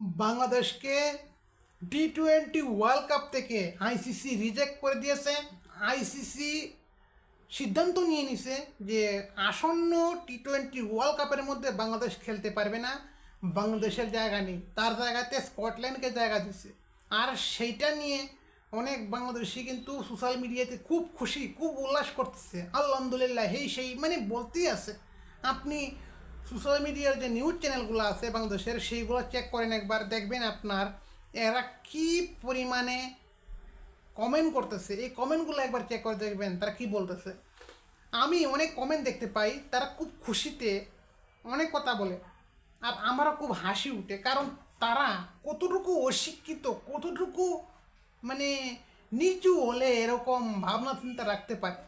বাংলাদেশকে T twenty world cup থেকে ICC reject করে দিয়েছে। আইসিসি সিদ্ধান্ত নিয়ে নিছে যে আসন্ন টি টোয়েন্টি ওয়ার্ল্ড কাপের মধ্যে বাংলাদেশ খেলতে পারবে না। বাংলাদেশের জায়গা নেই। তার জায়গাতে স্কটল্যান্ডকে জায়গা দিছে। আর সেইটা নিয়ে অনেক বাংলাদেশি কিন্তু সোশ্যাল মিডিয়াতে খুব খুশি, খুব উল্লাস করতেছে। আলহামদুলিল্লাহ এই সেই মানে বলতেই আছে। আপনি সোশ্যাল মিডিয়ার যে নিউজ চ্যানেলগুলো আছে বাংলাদেশের, সেইগুলো চেক করেন একবার, দেখবেন আপনার এরা কি পরিমাণে কমেন্ট করতেছে। এই কমেন্টগুলো একবার চেক করে দেখবেন, তারা কি বলতেছে। আমি অনেক কমেন্ট দেখতে পাই, তারা খুব খুশিতে অনেক কথা বলে। আর আমারও খুব হাসি উঠে, কারণ তারা কতটুকু অশিক্ষিত, কতটুকু মানে নিচু হলে এরকম ভাবনা চিন্তা রাখতে পারে।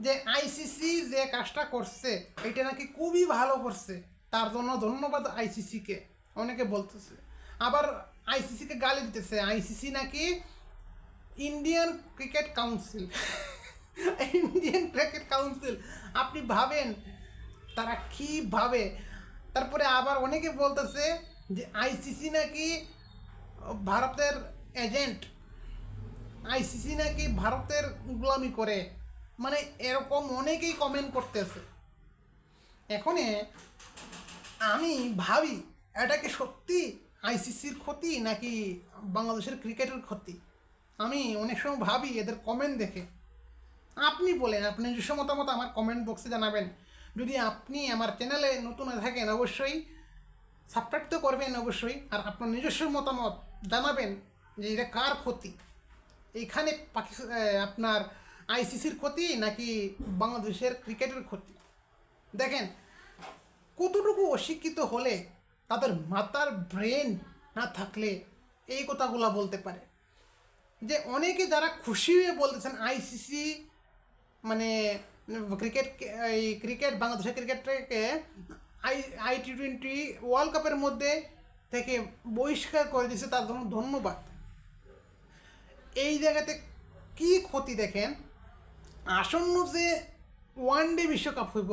যে আইসিসি যে কাজটা করছে, এটা নাকি খুবই ভালো করছে। তার জন্য ধন্যবাদ আইসিসিকে অনেকে বলতেছে। আবার আইসিসিকে গালি দিতেছে আইসিসি নাকি Indian cricket council Indian cricket council আপনি ভাবেন, তারা কি ভাবে? তারপরে আবার অনেকে বলতেছে যে আইসিসি নাকি ভারতের এজেন্ট আইসিসি নাকি ভারতের গোলামি করে। মানে এরকম অনেকেই কমেন্ট করতেছে। এখনে আমি ভাবি, এটা কি সত্যি আইসিসির ক্ষতি নাকি বাংলাদেশের ক্রিকেটের ক্ষতি? আমি অনেক সময় ভাবি এদের কমেন্ট দেখে। আপনি বলেন আপনি নিজস্ব মতামত আমার কমেন্ট বক্সে জানাবেন। যদি আপনি আমার চ্যানেলে নতুন থাকেন, অবশ্যই সাবস্ক্রাইব তো করবেন অবশ্যই। আর আপনার নিজস্ব মতামত জানাবেন যে এটা কার ক্ষতি? এইখানে পাকিস্তান আপনার আইসিসির ক্ষতি নাকি বাংলাদেশের ক্রিকেটের ক্ষতি? দেখেন, কতটুকু অশিক্ষিত হলে তাদের মাথার ব্রেন না থাকলে এই কথাগুলো বলতে পারে? যে অনেকে যারা খুশি হয়ে বলতেছেন আইসিসি মানে ক্রিকেট, এই ক্রিকেট, বাংলাদেশের ক্রিকেটকে I I T twenty world কাপের মধ্যে থেকে বহিষ্কার করে দিয়েছে, তার জন্য ধন্যবাদ। এই জায়গাতে কি ক্ষতি দেখেন? আসন্ন যে ওয়ান ডে বিশ্বকাপ হইব,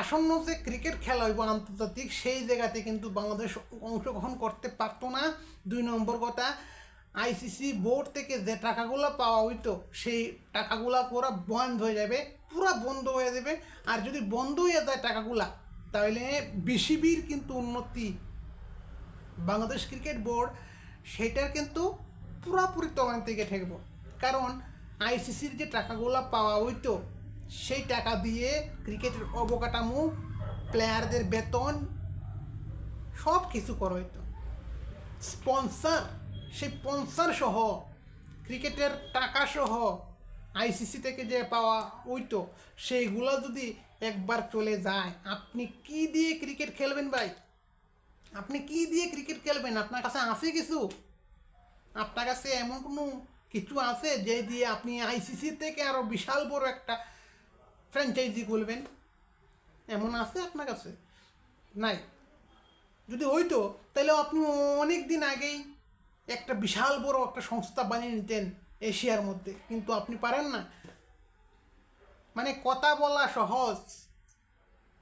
আসন্ন যে ক্রিকেট খেলা হইব আন্তর্জাতিক, সেই জায়গাতে কিন্তু বাংলাদেশ অংশগ্রহণ করতে পারতো না। দুই নম্বর কথা, আইসিসি বোর্ড থেকে যে টাকাগুলো পাওয়া হইতো, সেই টাকাগুলো পুরো বন্ধ হয়ে যাবে, পুরো বন্ধ হয়ে যাবে। আর যদি বন্ধ হয়ে যায় টাকাগুলা, তাহলে বিসিবির কিন্তু উন্নতি, বাংলাদেশ ক্রিকেট বোর্ড সেটার কিন্তু পুরোপুরি তলান থেকে ঠেকব। কারণ আইসিসির যে টাকাগুলো পাওয়া হইতো, সেই টাকা দিয়ে ক্রিকেটের অবকাঠামো, প্লেয়ারদের বেতন সব কিছু করা হইতো। স্পন্সার, সেই স্পন্সার সহ, ক্রিকেটের টাকা সহ আইসিসি থেকে যে পাওয়া হইতো, সেইগুলো যদি একবার চলে যায়, আপনি কি দিয়ে ক্রিকেট খেলবেন ভাই? আপনি কি দিয়ে ক্রিকেট খেলবেন? আপনার কাছে আছে কিছু? আপনার কাছে এমন কোনো কিছু আছে যে দিয়ে আপনি আইসিসি থেকে আরও বিশাল বড় একটা ফ্র্যাঞ্চাইজি খুলবেন। এমন আছে আপনার কাছে? নাই? যদি হইতো, তাহলে আপনি অনেক দিন আগেই একটা বিশাল বড় একটা সংস্থা বানিয়ে নিতেন এশিয়ার মধ্যে। কিন্তু আপনি পারেন না। মানে কথা বলা সহজ,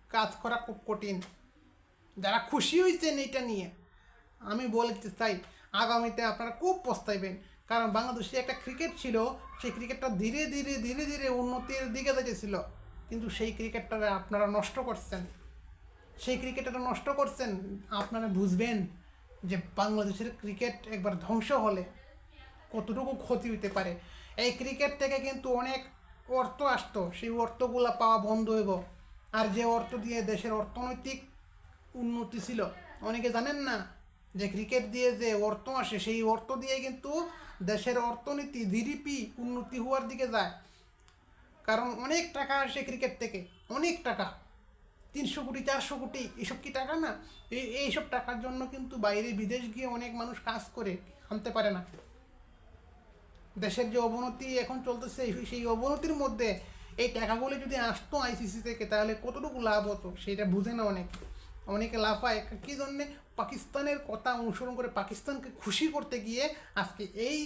কাজ করা খুব কঠিন। যারা খুশি হয়েছেন এটা নিয়ে, আমি বলতে চাই, আগামীতে আপনারা খুব পস্তাইবেন। কারণ বাংলাদেশে একটা ক্রিকেট ছিল, সেই ক্রিকেটটা ধীরে ধীরে ধীরে ধীরে উন্নতির দিকে যেতেছিল কিন্তু সেই ক্রিকেটটা আপনারা নষ্ট করছেন। সেই ক্রিকেটটা নষ্ট করছেন, আপনারা বুঝবেন যে বাংলাদেশের ক্রিকেট একবার ধ্বংস হলে কতটুকু ক্ষতি হইতে পারে। এই ক্রিকেট থেকে কিন্তু অনেক অর্থ আসতো। সেই অর্থগুলো পাওয়া বন্ধ হইব। আর যে অর্থ দিয়ে দেশের অর্থনৈতিক উন্নতি ছিল, অনেকে জানেন না যে ক্রিকেট দিয়ে যে অর্থ আসে, সেই অর্থ দিয়ে কিন্তু দেশের অর্থনীতি জিডিপি উন্নতি হওয়ার দিকে যায়। কারণ অনেক টাকা আসে ক্রিকেট থেকে, অনেক টাকা। তিনশো কোটি, চারশো কোটি, এসব কি টাকা না? এই এইসব টাকার জন্য কিন্তু বাইরে বিদেশ গিয়ে অনেক মানুষ কাজ করে, আনতে পারে না। দেশের যে অবনতি এখন চলতেছে, সেই- অবনতির মধ্যে এই টাকাগুলো যদি আসতো আইসিসি থেকে, তাহলে কতটুকু লাভ হতো? সেটা বুঝে না অনেক। অনেকে লাফায়। কী জন্যে? পাকিস্তানের কথা অনুসরণ করে পাকিস্তানকে খুশি করতে গিয়ে আজকে এই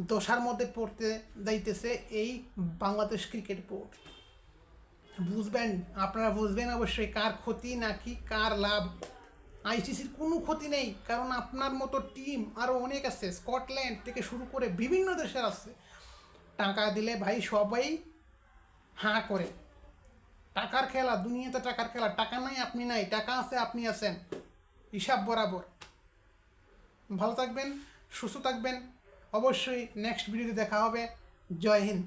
দশার মধ্যে পড়তে যাইতেছে এই বাংলাদেশ ক্রিকেট বোর্ড। বুঝবেন? আপনারা বুঝবেন অবশ্যই কার ক্ষতি নাকি কার লাভ। আইসিসির কোনো ক্ষতি নেই, কারণ আপনার মতো টিম আরও অনেক আছে। স্কটল্যান্ড থেকে শুরু করে বিভিন্ন দেশের আছে। টাকা দিলে ভাই সবাই হাঁ করে। টাকার খেলা, দুনিয়াতে টাকার খেলা। টাকা নাই, আপনি নাই। টাকা আছে, আপনি আছেন। হিসাব বরাবর। ভালো থাকবেন, সুস্থ থাকবেন। অবশ্যই নেক্সট ভিডিওতে দেখা হবে। জয় হিন্দ।